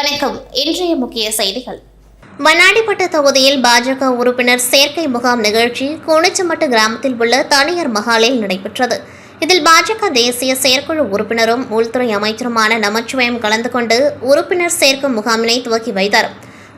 வணக்கம். இன்றைய முக்கிய செய்திகள். மண்ணாடிப்பட்டு தொகுதியில் பாஜக உறுப்பினர் சேர்க்கை முகாம் நிகழ்ச்சி கோணச்சமட்டு கிராமத்தில் உள்ள தனியார் மகாலில் நடைபெற்றது. இதில் பாஜக தேசிய செயற்குழு உறுப்பினரும் உள்துறை அமைச்சருமான நமச்சிவயம் கலந்து கொண்டு உறுப்பினர் சேர்க்கும் முகாமினை துவக்கி வைத்தார்.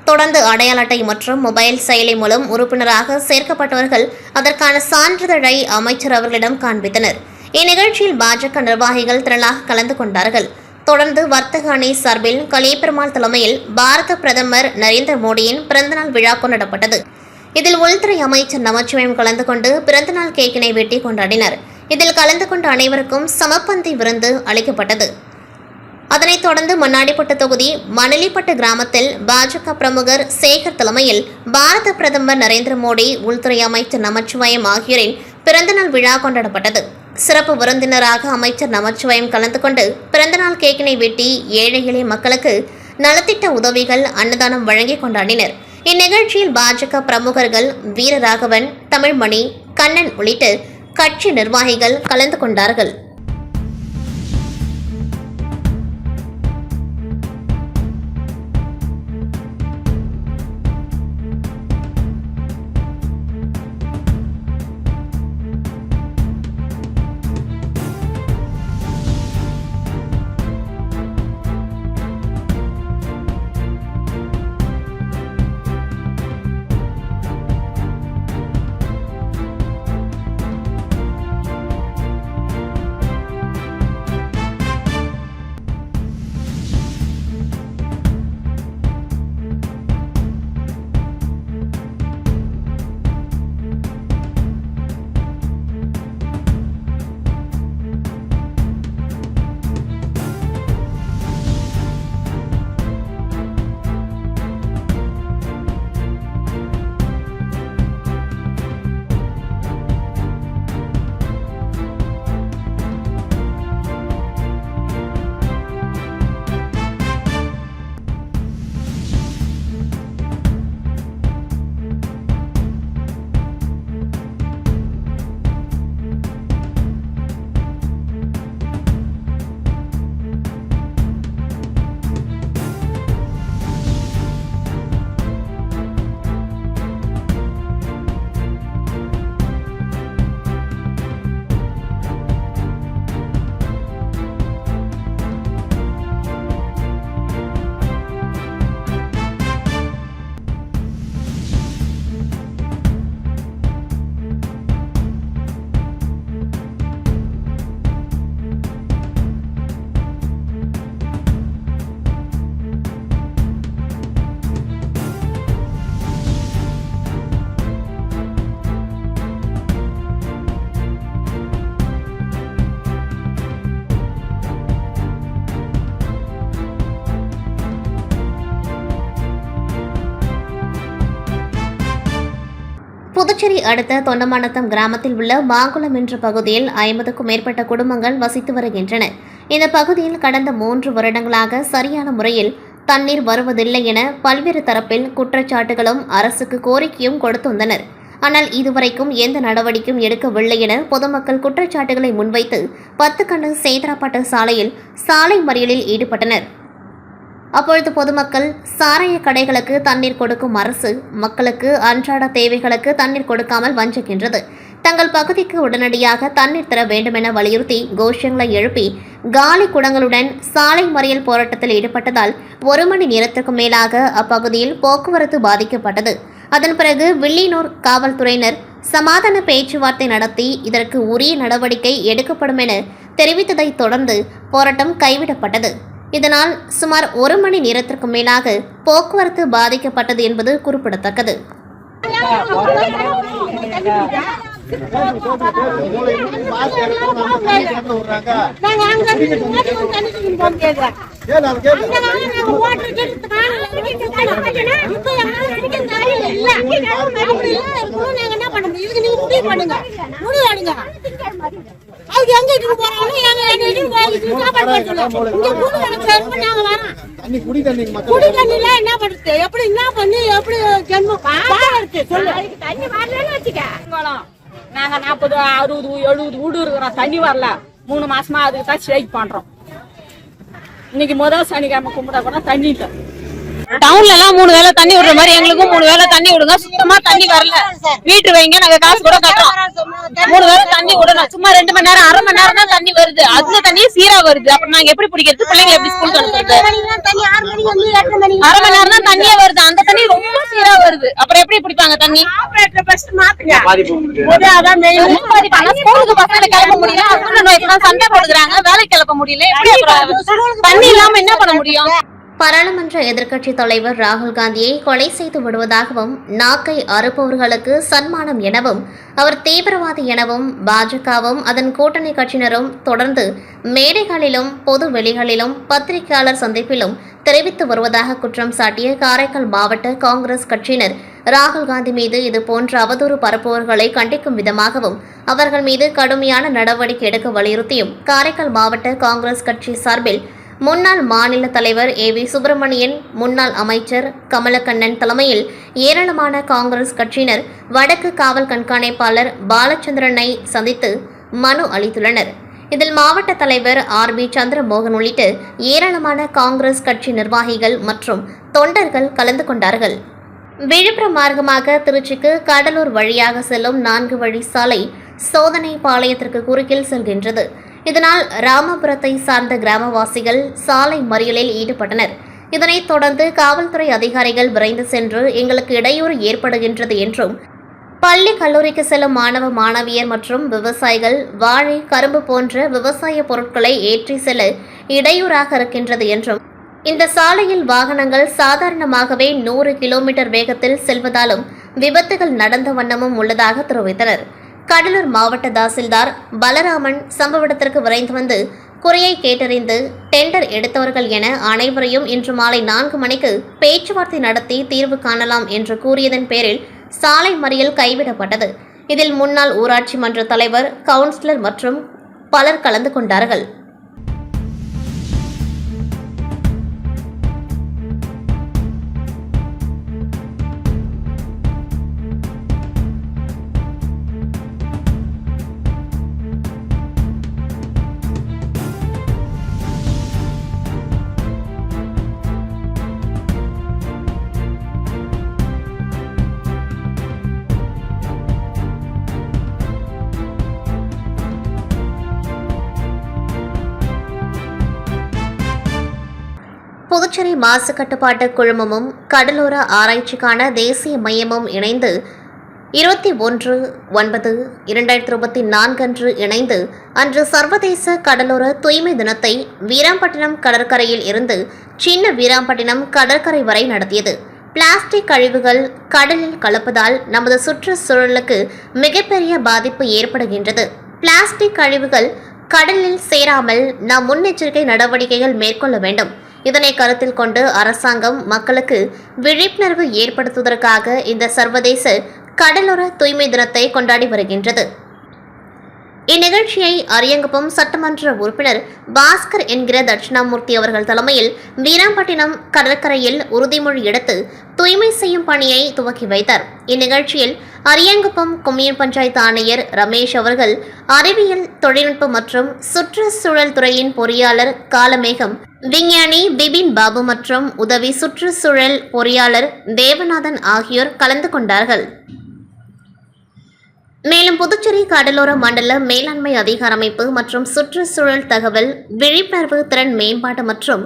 தொடர்ந்து அடையாள அட்டை மற்றும் மொபைல் செயலி மூலம் உறுப்பினராக சேர்க்கப்பட்டவர்கள் அதற்கான சான்றிதழை அமைச்சர் அவர்களிடம் காண்பித்தனர். இந்நிகழ்ச்சியில் பாஜக நிர்வாகிகள் திரளாக கலந்து கொண்டார்கள். தொடர்ந்து வர்த்தக அணி சார்பில் கலியபெருமாள் தலைமையில் பாரத பிரதமர் நரேந்திர மோடியின் பிறந்தநாள் விழா கொண்டாடப்பட்டது. இதில் உள்துறை அமைச்சர் நமச்சிவயம் கலந்து கொண்டு பிறந்தநாள் கேக்கினை வெட்டி கொண்டாடினர். இதில் கலந்து கொண்ட அனைவருக்கும் சமப்பந்தி விருந்து அளிக்கப்பட்டது. அதனைத் தொடர்ந்து மண்ணாடிப்பட்டு தொகுதி மணலிப்பட்டு கிராமத்தில் பாஜக பிரமுகர் சேகர் தலைமையில் பாரத பிரதமர் நரேந்திர மோடி உள்துறை அமைச்சர் நமச்சிவாயம் ஆகியோரின் பிறந்தநாள் விழா கொண்டாடப்பட்டது. சிறப்பு விருந்தினராக அமைச்சர் நமச்சிவாயம் கலந்து கொண்டு பிறந்தநாள் கேக்கினை வெட்டி ஏழை எளிய மக்களுக்கு நலத்திட்ட உதவிகள் அன்னதானம் வழங்கி கொண்டாடினர். இந்நிகழ்ச்சியில் பாஜக பிரமுகர்கள் வீரராகவன் தமிழ்மணி கண்ணன் உள்ளிட்ட கட்சி நிர்வாகிகள் கலந்து கொண்டார்கள். அடுத்த தொண்டமானத்தம் கிராமத்தில் உள்ள மாங்குளம் என்ற பகுதியில் ஐம்பதுக்கும் மேற்பட்ட குடும்பங்கள் வசித்து வருகின்றன. இந்த பகுதியில் கடந்த மூன்று வருடங்களாக சரியான முறையில் தண்ணீர் வருவதில்லை என பல்வேறு தரப்பில் குற்றச்சாட்டுகளும் அரசுக்கு கோரிக்கையும் கொடுத்துள்ளனர் ஆனால் இதுவரைக்கும் எந்த நடவடிக்கையும் எடுக்கவில்லை என பொதுமக்கள் குற்றச்சாட்டுகளை முன்வைத்து பத்து கண்ணு சேதராப்பட்டு சாலையில் சாலை மறியலில் ஈடுபட்டனர். அப்பொழுது பொதுமக்கள் சாராய கடைகளுக்கு தண்ணீர் கொடுக்கும் அரசு மக்களுக்கு அன்றாட தேவைகளுக்கு தண்ணீர் கொடுக்காமல் வஞ்சிக்கின்றது. தங்கள் பகுதிக்கு உடனடியாக தண்ணீர் தர வேண்டுமென வலியுறுத்தி கோஷங்களை எழுப்பி காலி குடங்களுடன் சாலை மறியல் போராட்டத்தில் ஈடுபட்டதால் ஒரு மணி நேரத்திற்கு மேலாக அப்பகுதியில் போக்குவரத்து பாதிக்கப்பட்டது. அதன் பிறகு வில்லியனூர் காவல்துறையினர் சமாதான பேச்சுவார்த்தை நடத்தி இதற்கு உரிய நடவடிக்கை எடுக்கப்படும் என தெரிவித்ததைத் தொடர்ந்து போராட்டம் கைவிடப்பட்டது. இதனால் சுமார் ஒரு மணி நேரத்திற்கு மேலாக போக்குவரத்து பாதிக்கப்பட்டது என்பது குறிப்பிடத்தக்கது. நாங்க இருந்து நாங்க என்ன எங்க போறாங்களோ, எங்க எங்க போய் சாப்பாடு இங்க கணக்கு நாங்க வரோம். தண்ணி குடி தண்ணி மக்கள் குடி தண்ணில என்ன பண்றது? எப்படி என்ன பண்ணி எப்படி ஜென்மம் சொல்லு தண்ணி வரலன்னு வச்சுக்க நாங்க நாற்பது அறுபது எழுபது வீடு இருக்கிறோம் தண்ணி வரல மூணு மாசமா அதுக்கு தான் ஸ்ட்ரைக் பண்றோம் இன்னைக்கு முதல் சனிக்கிழமை கும்பிட கூட தண்ணி இல்ல டவுன்ல எல்லாம் மூணு வேளை தண்ணி விடுற மாதிரி எங்களுக்கும் மூணு வேளை தண்ணி விடுங்க சுத்தமா தண்ணி வரல வீட்டு வைங்க நாங்க காசு கூட கட்டுறோம் மூணு வேளை தண்ணி விடணும் சும்மா ரெண்டு மணி நேரம் அரை மணி நேரம் தான் தண்ணி வருது. அந்த தண்ணி சீரா வருது. அப்புறம் நாங்க எப்படி பிடிக்கிறது? பிள்ளைங்க எப்படி ஸ்கூல் அனுப்புறது? அரை மணி நேரம் தான் தண்ணியே வருது. அந்த தண்ணி ரொம்ப சீரா வருது. அப்புறம் எப்படி பிடிப்பாங்க தண்ணி. ஸ்கூலுக்கு பசங்களை கிளப்ப முடியல. சண்டை போடுறாங்க. வேலைக்கு கிளப்ப முடியல. எப்படி தண்ணி இல்லாம என்ன பண்ண முடியும்? பாராளுமன்ற எதிர்க்கட்சித் தலைவர் ராகுல் காந்தியை கொலை செய்து விடுவதாகவும் நாக்கை அறுப்பவர்களுக்கு சன்மானம் எனவும் அவர் தீவிரவாதி எனவும் பாஜகவும் அதன் கூட்டணி கட்சியினரும் தொடர்ந்து மேடைகளிலும் பொது வெளிகளிலும் பத்திரிகையாளர் சந்திப்பிலும் தெரிவித்து வருவதாக குற்றம் சாட்டிய காரைக்கால் மாவட்ட காங்கிரஸ் கட்சியினர் ராகுல் காந்தி மீது இது போன்ற அவதூறு பரப்புவர்களை கண்டிக்கும் விதமாகவும் அவர்கள் மீது கடுமையான நடவடிக்கை எடுக்க வலியுறுத்தியும் காரைக்கால் மாவட்ட காங்கிரஸ் கட்சி சார்பில் முன்னாள் மாநில தலைவர் ஏ வி சுப்பிரமணியன் முன்னாள் அமைச்சர் கமலக்கண்ணன் தலைமையில் ஏராளமான காங்கிரஸ் கட்சியினர் வடக்கு காவல் கண்காணிப்பாளர் பாலச்சந்திரனை சந்தித்து மனு அளித்துள்ளனர். இதில் மாவட்ட தலைவர் ஆர் பி சந்திரமோகன் உள்ளிட்ட ஏராளமான காங்கிரஸ் கட்சி நிர்வாகிகள் மற்றும் தொண்டர்கள் கலந்து கொண்டார்கள். விழுப்புரம் மார்க்கமாக திருச்சிக்கு கடலூர் வழியாக செல்லும் நான்கு வழி சாலை சோதனை பாளையத்திற்கு குறுக்கில் செல்கின்றது. இதனால் ராமபுரத்தை சார்ந்த கிராமவாசிகள் சாலை மறியலில் ஈடுபட்டனர். இதனைத் தொடர்ந்து காவல்துறை அதிகாரிகள் விரைந்து சென்று எங்களுக்கு இடையூறு ஏற்படுகின்றது என்றும் பள்ளி கல்லூரிக்கு செல்லும் மாணவ மாணவியர் மற்றும் விவசாயிகள் வாழை கரும்பு போன்ற விவசாய பொருட்களை ஏற்றி செல்ல இடையூறாக இருக்கின்றது என்றும் இந்த சாலையில் வாகனங்கள் சாதாரணமாகவே நூறு கிலோமீட்டர் வேகத்தில் செல்வதாலும் விபத்துகள் நடந்த வண்ணமும் உள்ளதாக தெரிவித்தனர். கடலூர் மாவட்ட தாசில்தார் பலராமன் சம்பவ இடத்திற்கு விரைந்து வந்து குறையை கேட்டறிந்து டெண்டர் எடுத்தவர்கள் என அனைவரையும் இன்று மாலை நான்கு மணிக்கு பேச்சுவார்த்தை நடத்தி தீர்வு காணலாம் என்று கூறியதன் பேரில் சாலை மறியல் கைவிடப்பட்டது. இதில் முன்னாள் ஊராட்சி மன்ற தலைவர் கவுன்சிலர் மற்றும் பலர் கலந்து கொண்டார்கள். புதுச்சேரி மாசு கட்டுப்பாட்டு குழுமமும் கடலோர ஆராய்ச்சிக்கான தேசிய மையமும் இணைந்து இருபத்தி ஒன்று ஒன்பது இரண்டாயிரத்தி இருபத்தி நான்கன்று இணைந்து அன்று சர்வதேச கடலோர தூய்மை தினத்தை வீராம்பட்டினம் கடற்கரையில் இருந்து சின்ன வீராம்பட்டினம் கடற்கரை வரை நடத்தியது. பிளாஸ்டிக் கழிவுகள் கடலில் கலப்பதால் நமது சுற்றுச்சூழலுக்கு மிகப்பெரிய பாதிப்பு ஏற்படுகின்றது. பிளாஸ்டிக் கழிவுகள் கடலில் சேராமல் நாம் முன்னெச்சரிக்கை நடவடிக்கைகள் மேற்கொள்ள வேண்டும். இதனை கருத்தில் கொண்டு அரசாங்கம் மக்களுக்கு விழிப்புணர்வு ஏற்படுத்துவதற்காக இந்த சர்வதேச கடலோர தூய்மை தினத்தை கொண்டாடி வருகின்றது. இந்நிகழ்ச்சியை அரியங்குப்பம் சட்டமன்ற உறுப்பினர் பாஸ்கர் என்கிற தட்சிணாமூர்த்தி அவர்கள் தலைமையில் வீராம்பட்டினம் கடற்கரையில் உறுதிமொழி எடுத்து தூய்மை செய்யும் பணியை துவக்கி வைத்தார். இந்நிகழ்ச்சியில் அரியங்குப்பம் கொம்யூன் பஞ்சாயத்து ஆணையர் ரமேஷ் அவர்கள் அறிவியல் தொழில்நுட்பம் மற்றும் சுற்றுச்சூழல் துறையின் பொறியாளர் காலமேகம் விஞ்ஞானி பிபின் பாபு மற்றும் உதவி சுற்றுச்சூழல் பொறியாளர் தேவநாதன் ஆகியோர் கலந்து கொண்டார்கள். மேலும் புதுச்சேரி கடலோர மண்டல மேலாண்மை அதிகார அமைப்பு மற்றும் சுற்றுச்சூழல் தகவல் விழிப்புணர்வு திறன் மேம்பாடு மற்றும்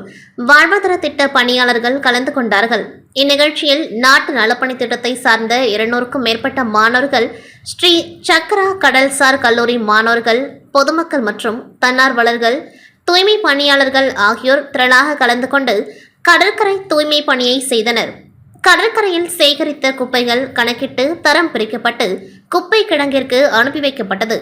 வாழ்வாதார திட்ட பணியாளர்கள் கலந்து கொண்டார்கள். இந்நிகழ்ச்சியில் நாட்டு நலப்பணி திட்டத்தை சார்ந்த இருநூறுக்கும் மேற்பட்ட மாணவர்கள் ஸ்ரீ சக்ரா கடல்சார் கல்லூரி மாணவர்கள் பொதுமக்கள் மற்றும் தன்னார்வலர்கள் தூய்மை பணியாளர்கள் ஆகியோர் திரளாக கலந்து கொண்டு கடற்கரை தூய்மை பணியை செய்தனர். கடற்கரையில் சேகரித்த குப்பைகள் கணக்கிட்டு தரம் பிரிக்கப்பட்டு குப்பை கிடங்கிற்கு அனுப்பி வைக்கப்பட்டது.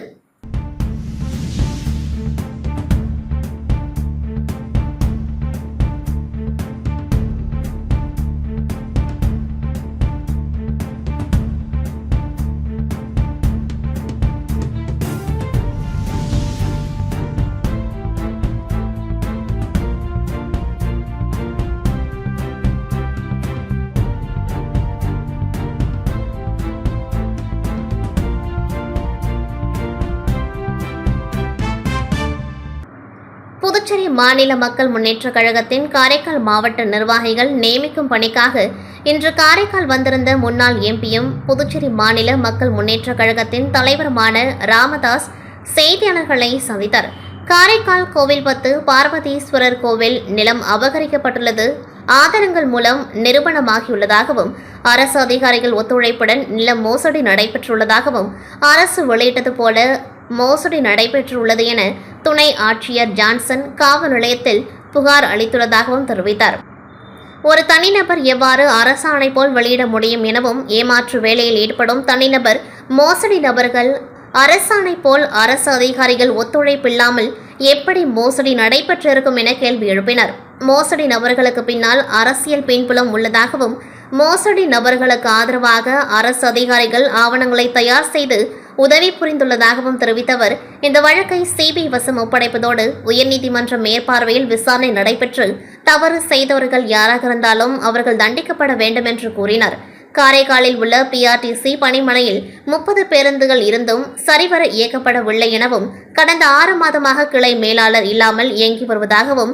புதுச்சேரி மாநில மக்கள் முன்னேற்றக் கழகத்தின் காரைக்கால் மாவட்ட நிர்வாகிகள் நியமிக்கும் பணிக்காக இன்று காரைக்கால் வந்திருந்த முன்னாள் எம்பியும் புதுச்சேரி மாநில மக்கள் முன்னேற்றக் கழகத்தின் தலைவருமான ராமதாஸ் செய்தியாளர்களை சந்தித்தார். காரைக்கால் கோவில்பத்து பார்வதீஸ்வரர் கோவில் நிலம் அபகரிக்கப்பட்டுள்ளது. ஆதாரங்கள் மூலம் நிரூபணமாகியுள்ளதாகவும் அரசு அதிகாரிகள் ஒத்துழைப்புடன் நில மோசடி நடைபெற்றுள்ளதாகவும் அரசு வெளியிட்டது போல மோசடி நடைபெற்றுள்ளது என துணை ஆட்சியர் ஜான்சன் காவல் நிலையத்தில் புகார் அளித்துள்ளதாகவும் தெரிவித்தார். ஒரு தனிநபர் எவ்வாறு அரசாணை போல் வெளியிட முடியும் எனவும் ஏமாற்று வேலையில் ஈடுபடும் தனிநபர் மோசடி நபர்கள் அரசாணை போல் அரசு அதிகாரிகள் ஒத்துழைப்பில்லாமல் எப்படி மோசடி நடைபெற்றிருக்கும் என கேள்வி எழுப்பினர். மோசடி நபர்களுக்கு பின்னால் அரசியல் பின்புலம் உள்ளதாகவும் மோசடி நபர்களுக்கு ஆதரவாக அரசு அதிகாரிகள் ஆவணங்களை தயார் செய்து உதவி புரிந்துள்ளதாகவும் தெரிவித்தவர். இந்த வழக்கை சிபிஐ வசம் ஒப்படைப்பதோடு உயர்நீதிமன்ற மேற்பார்வையில் விசாரணை நடைபெற்று தவறு செய்தவர்கள் யாராக இருந்தாலும் அவர்கள் தண்டிக்கப்பட வேண்டும் என்று கூறினார். காரைக்காலில் உள்ள பிஆர்டிசி பணிமனையில் முப்பது பேருந்துகள் இருந்தும் சரிவர இயக்கப்படவில்லை எனவும் கடந்த ஆறு மாதமாக கிளை மேலாளர் இல்லாமல் இயங்கி வருவதாகவும்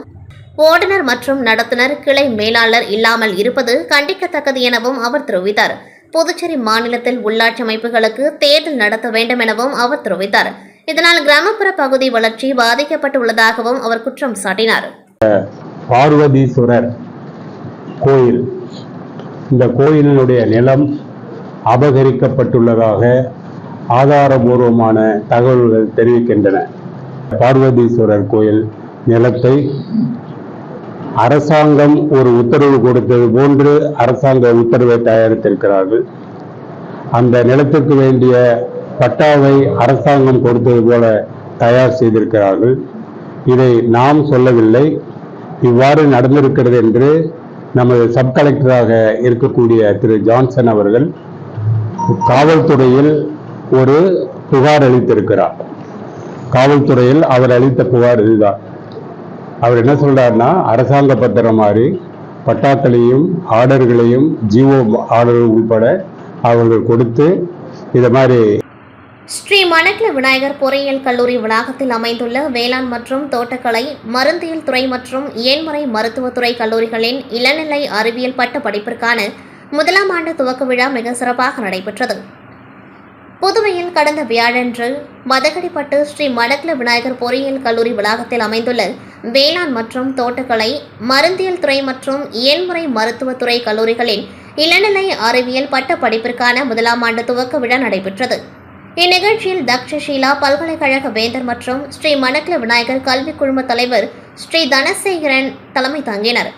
ஓட்டுநர் மற்றும் நடத்துனர் கிளை மேலாளர் இல்லாமல் இருப்பது கண்டிக்கத்தக்கது எனவும் அவர் தெரிவித்தார். புதுச்சேரி மாநிலத்தில் உள்ளாட்சி அமைப்புகளுக்கு தேர்தல் நடத்த வேண்டும் எனவும் அவர் தெரிவித்தார். இதனால் கிராமப்புற பகுதி வளர்ச்சி பாதிக்கப்பட்டுள்ளதாகவும் அவர் குற்றம் சாட்டினார். பார்வதீஸ்வரர் கோயில். இந்த கோயிலினுடைய நிலம் அபகரிக்கப்பட்டுள்ளதாக ஆதாரபூர்வமான தகவல்கள் தெரிவிக்கின்றன. பார்வதீஸ்வரர் கோயில் நிலத்தை அரசாங்கம் ஒரு உத்தரவு கொடுத்தது போன்று அரசாங்க உத்தரவை தயாரித்திருக்கிறார்கள். அந்த நிலத்துக்கு வேண்டிய பட்டாவை அரசாங்கம் கொடுத்தது போல தயார் செய்திருக்கிறார்கள். இதை நாம் சொல்லவில்லை. இவ்வாறு நடந்திருக்கிறது என்று நமது சப் கலெக்டராக இருக்கக்கூடிய திரு ஜான்சன் அவர்கள் காவல்துறையில் ஒரு புகார் அளித்திருக்கிறார். காவல்துறையில் அவர் அளித்த புகார் இதுதான். அவர் என்ன சொல்றாருன்னா அரசாங்க பத்திரம் மாதிரி பட்டாக்களையும் ஆர்டர்களையும் ஜிஓ ஆர்டர் உட்பட அவர்கள் கொடுத்து இதை மாதிரி ஸ்ரீ மணக்கல விநாயகர் பொறியியல் கல்லூரி வளாகத்தில் அமைந்துள்ள வேளாண் மற்றும் தோட்டக்கலை மருந்தியல் துறை மற்றும் இயன்முறை மருத்துவத்துறை கல்லூரிகளின் இளநிலை அறிவியல் பட்ட படிப்பிற்கான முதலாம் ஆண்டு துவக்க விழா மிக சிறப்பாக நடைபெற்றது. புதுவையில் கடந்த வியாழன்று மதகடிப்பட்டு ஸ்ரீ மடக்கல விநாயகர் பொறியியல் கல்லூரி வளாகத்தில் அமைந்துள்ள வேளாண் மற்றும் தோட்டக்கலை மருந்தியல் துறை மற்றும் இயல்முறை மருத்துவத்துறை கல்லூரிகளின் இளநிலை அறிவியல் பட்ட படிப்பிற்கான முதலாம் ஆண்டு துவக்க விழா நடைபெற்றது. இந்நிகழ்ச்சியில் தக்ஷஷீலா பல்கலைக்கழக வேந்தர் மற்றும் ஸ்ரீ மடக்கல விநாயகர் கல்விக் குழும தலைவர் ஸ்ரீ தனசேகரன் தலைமை தாங்கினர்.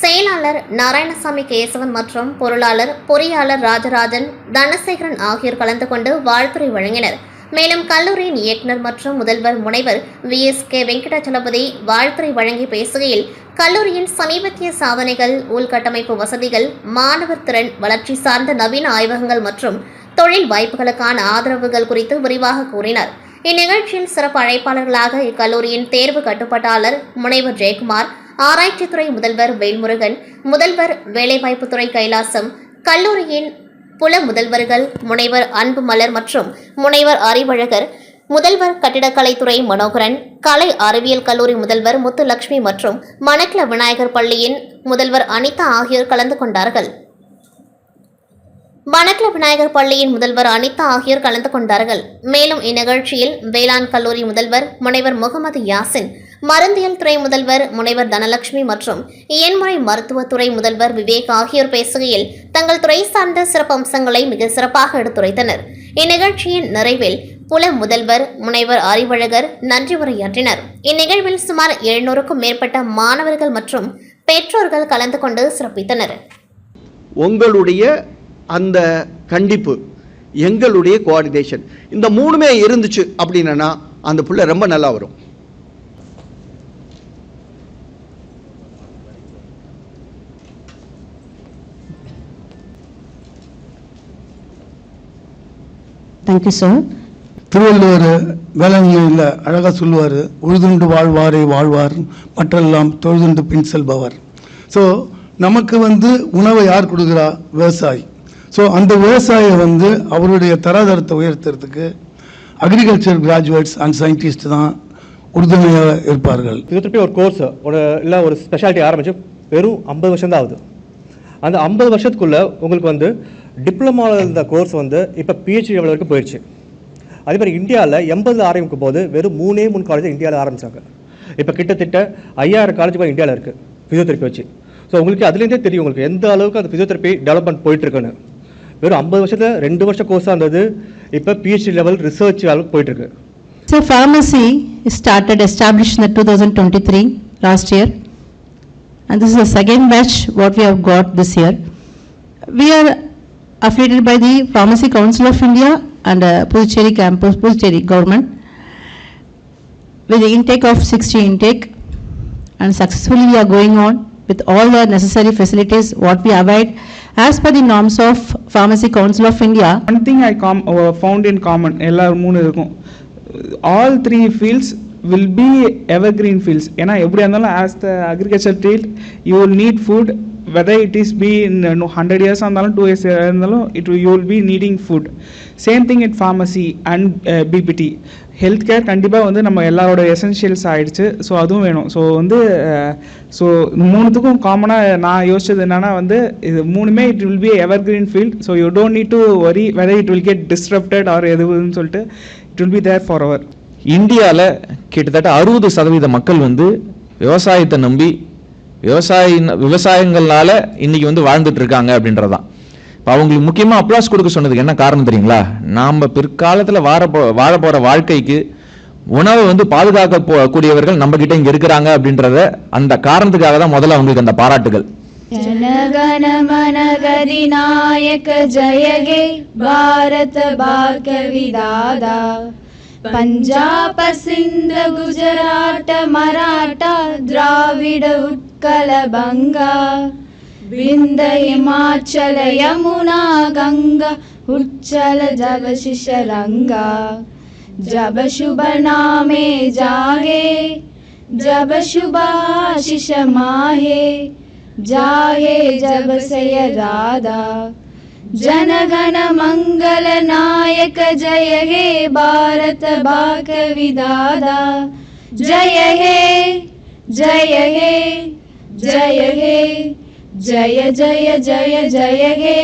செயலாளர் நாராயணசாமி கேசவன் மற்றும் பொருளாளர் பொறியாளர் ராஜராஜன் தனசேகரன் ஆகியோர் கலந்து கொண்டு வாழ்த்துறை வழங்கினர். மேலும் கல்லூரியின் இயக்குனர் மற்றும் முதல்வர் முனைவர் வி. எஸ். கே. வெங்கடாச்சலபதி வாழ்த்துறை வழங்கி பேசுகையில் கல்லூரியின் சமீபத்திய சாதனைகள் உள்கட்டமைப்பு வசதிகள் மாணவர் திறன் வளர்ச்சி சார்ந்த நவீன ஆய்வகங்கள் மற்றும் தொழில் வாய்ப்புகளுக்கான ஆதரவுகள் குறித்து விரிவாக கூறினார். இந்நிகழ்ச்சியில் சிறப்பு அழைப்பாளர்களாக இக்கல்லூரியின் தேர்வு கட்டுப்பாட்டாளர் முனைவர் ஜெயக்குமார் ஆராய்ச்சித்துறை முதல்வர் வேல்முருகன் முதல்வர் வேலைவாய்ப்புத்துறை கைலாசம் கல்லூரியின் புல முதல்வர்கள் முனைவர் அன்பு மலர் மற்றும் முனைவர் அறிவழகர் முதல்வர் கட்டிடக்கலைத்துறை மனோகரன் கலை அறிவியல் கல்லூரி முதல்வர் முத்துலட்சுமி மற்றும் மணக்கில விநாயகர் பள்ளியின் முதல்வர் அனிதா ஆகியோர் கலந்து கொண்டார்கள். மணக்கல விநாயகர் பள்ளியின் முதல்வர் அனிதா ஆகியோர் கலந்து கொண்டார்கள். மேலும் இந்நிகழ்ச்சியில் வேளாண் கல்லூரி முதல்வர் முனைவர் முகமது யாசின் மருந்தியல் துறை முதல்வர் முனைவர் தனலட்சுமி மற்றும் இயன்முறை மருத்துவத்துறை முதல்வர் விவேக் ஆகியோர் பேசுகையில் தங்கள் துறை சார்ந்த சிறப்பம்சங்களை மிக சிறப்பாக எடுத்துரைத்தனர். இந்நிகழ்ச்சியின் நிறைவில் புல முதல்வர் முனைவர் அறிவழகர் நன்றி உரையாற்றினர். இந்நிகழ்வில் சுமார் எழுநூறுக்கும் மேற்பட்ட மாணவர்கள் மற்றும் பெற்றோர்கள் கலந்து கொண்டு சிறப்பித்தனர். உங்களுடைய அந்த கண்டிப்பு எங்களுடைய கோஆர்டினேஷன் இந்த மூணுமே இருந்துச்சு அப்படின்னா அந்த புள்ள ரொம்ப நல்லா வரும். தேங்க்யூ சார் திருவள்ளுவர் வேளாண்மையில் அழகாக சொல்லுவார் உழுதுண்டு வாழ்வாரே வாழ்வார் மற்றெல்லாம் தொழுதுண்டு பின் செல்பவர். ஸோ நமக்கு வந்து உணவை யார் கொடுக்குறா? விவசாயி. ஸோ அந்த விவசாயியை வந்து அவருடைய தராதரத்தை உயர்த்துறதுக்கு அக்ரிகல்ச்சர் கிராஜுவேட்ஸ் அண்ட் சயின்டிஸ்ட் தான் உறுதுணையாக இருப்பார்கள். ஃபிசியோதெரப்பி ஒரு கோர்ஸ் ஒரு இல்லை ஒரு ஸ்பெஷாலிட்டி ஆரம்பித்து வெறும் ஐம்பது வருஷம் தான் ஆகுது. அந்த ஐம்பது வருஷத்துக்குள்ளே உங்களுக்கு வந்து டிப்ளமாவில் இருந்த கோர்ஸ் வந்து இப்போ பிஹெச்டி லெவல் வரைக்கும் போயிடுச்சு அதே மாதிரி இந்தியாவில் எண்பதில் ஆரம்பிக்கும் போது வெறும் மூணே மூணு காலேஜ் இந்தியாவில் ஆரம்பிச்சாங்க. இப்போ கிட்டத்தட்ட ஐயாயிரம் காலேஜ் கூட இந்தியாவில் இருக்குது ஃபிசியோதெரப்பி வச்சு. ஸோ உங்களுக்கு அதுலேருந்தே தெரியும் உங்களுக்கு எந்த அளவுக்கு அந்த ஃபிசியோதெரப்பி டெவலப்மெண்ட் போயிட்டுருக்குன்னு. வெறும் ஐம்பது வருஷத்தில் ரெண்டு வருஷம் கோர்ஸாக இருந்தது இப்போ பிஹெச்டி லெவல் ரிசர்ச் அளவுக்கு போயிட்டுருக்கு. So pharmacy is started, established in the 2023, last year. And this is the second batch what we have got this year. We are affiliated by the Pharmacy Council of India and uh, Puducherry campus, Puducherry government with the intake of 60 intake and successfully we are going on with all the necessary facilities what we provide as per the norms of Pharmacy Council of India one thing I come found in common எல்லா மூணு இருக்கும் all three fields will be evergreen fields ஏன்னா எப்படியா இருந்தாலும் as the agriculture field you will need food Whether it is be in hundred இயர்ஸாக இருந்தாலும் two years இருந்தாலும் it you will be needing food same thing it pharmacy and BPT health care கண்டிப்பாக வந்து நம்ம எல்லாரோட எசென்ஷியல்ஸ் ஆகிடுச்சு so அதுவும் வேணும். ஸோ வந்து ஸோ மூணுத்துக்கும் காமனாக நான் யோசிச்சது என்னென்னா வந்து இது மூணுமே it will be evergreen field so you don't need to worry whether it will get disturbed or எதுவுன்னு சொல்லிட்டு it will be there for our இந்தியாவில் கிட்டத்தட்ட அறுபது சதவீத மக்கள் வந்து விவசாயத்தை நம்பி விவசாயி விவசாயங்கள்னால இன்னைக்கு வந்து வாழ்ந்துட்டு இருக்காங்க அப்படின்றதான் இப்போ அவங்களுக்கு முக்கியமாக அப்ளாஸ் கொடுக்க சொன்னதுக்கு என்ன காரணம் தெரியுங்களா? நாம் பிற்காலத்தில் வாழ போ வாழ போகிற வாழ்க்கைக்கு உணவை வந்து பாதுகாக்க போ கூடியவர்கள் நம்ம கிட்ட இங்க இருக்கிறாங்க அப்படின்றத அந்த காரணத்துக்காக தான் முதல்ல அவங்களுக்கு அந்த பாராட்டுகள். ஜனகன மனகதி நாயக ஜயகே பாரத பாக்கவிதாதா பஞ்சாப சிந்த குஜராட்ட மராட்டா திராவிட कलबङ्गा बिन्द हिमाचल यमुना गंगा उच्चल जब शिशरङ्गा जब शुभ नामे जागे, जब शुभ शिष माहे, जागे जब सय राधा। जन गण मंगल नायक जय हे भारत बाक विदादा। जय हे जय हे जय हे जय जय जय जय हे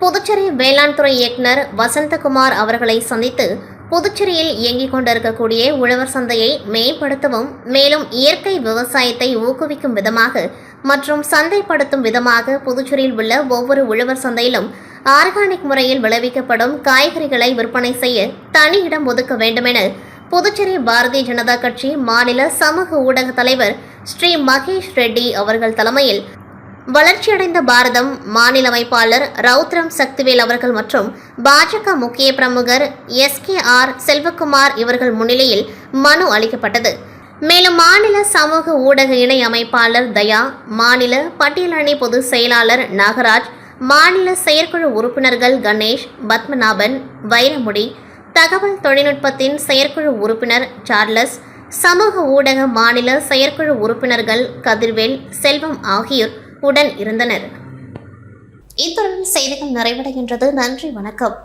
புதுச்சேரி வேளாண் துறை இயக்குனர் வசந்தகுமார் அவர்களை சந்தித்து புதுச்சேரியில் இயங்கிக் கொண்டிருக்கக்கூடிய உழவர் சந்தையை மேம்படுத்தவும் மேலும் இயற்கை விவசாயத்தை ஊக்குவிக்கும் விதமாக மற்றும் சந்தைப்படுத்தும் விதமாக புதுச்சேரியில் உள்ள ஒவ்வொரு உழவர் சந்தையிலும் ஆர்கானிக் முறையில் விளைவிக்கப்படும் காய்கறிகளை விற்பனை செய்ய தனி இடம் ஒதுக்க வேண்டுமென புதுச்சேரி பாரதிய ஜனதா கட்சி மாநில சமூக ஊடக தலைவர் ஸ்ரீ மகேஷ் ரெட்டி அவர்கள் தலைமையில் வளர்ச்சியடைந்த பாரதம் மாநில அமைப்பாளர் ரவுத்ரம் சக்திவேல் அவர்கள் மற்றும் பாஜக முக்கிய பிரமுகர் எஸ்கேஆர் செல்வகுமார் இவர்கள் முன்னிலையில் மனு அளிக்கப்பட்டது. மேலும் மாநில சமூக ஊடக இணை அமைப்பாளர் தயா மாநில பட்டியலணி பொதுச் செயலாளர் நாகராஜ் மாநில செயற்குழு உறுப்பினர்கள் கணேஷ் பத்மநாபன் வைரமுடி தகவல் தொழில்நுட்பத்தின் செயற்குழு உறுப்பினர் சார்லஸ் சமூக ஊடக மாநில செயற்குழு உறுப்பினர்கள் கதிர்வேல் செல்வம் ஆகியோர் உடன் இருந்தனர். இத்துடன் செய்திகள் நிறைவடைகின்றது. நன்றி வணக்கம்.